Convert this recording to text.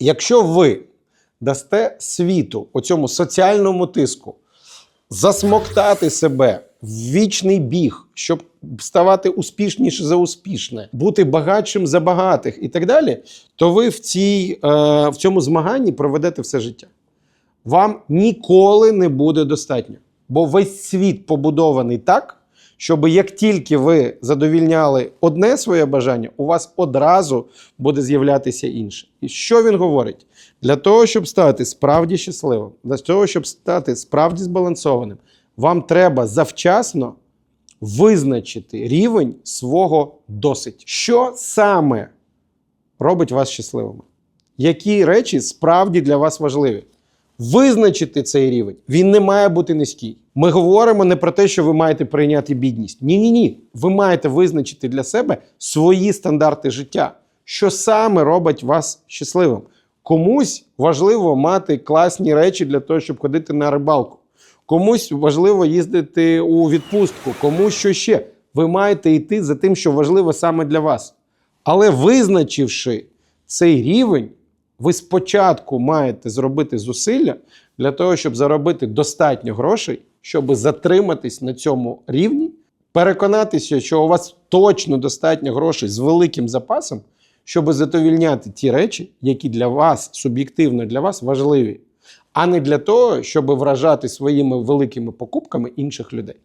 Якщо ви дасте світу оцьому соціальному тиску засмоктати себе в вічний біг, щоб ставати успішніше за успішне, бути багатшим за багатих і так далі, то ви в, цій, е, в цьому змаганні проведете все життя. Вам ніколи не буде достатньо. Бо весь світ побудований так, щоб як тільки ви задовільняли одне своє бажання, у вас одразу буде з'являтися інше. І що він говорить? Для того, щоб стати справді щасливим, для того, щоб стати справді збалансованим, вам треба завчасно визначити рівень свого досить. Що саме робить вас щасливими? Які речі справді для вас важливі? Визначити цей рівень. Він не має бути низький. Ми говоримо не про те, що ви маєте прийняти бідність. Ні, ні, ні. Ви маєте визначити для себе свої стандарти життя. Що саме робить вас щасливим? Комусь важливо мати класні речі для того, щоб ходити на рибалку. Комусь важливо їздити у відпустку, комусь що ще. Ви маєте йти за тим, що важливо саме для вас. Але визначивши цей рівень, ви спочатку маєте зробити зусилля для того, щоб заробити достатньо грошей, щоб затриматись на цьому рівні, переконатися, що у вас точно достатньо грошей з великим запасом, щоб задовільняти ті речі, які для вас суб'єктивно для вас важливі, а не для того, щоб вражати своїми великими покупками інших людей.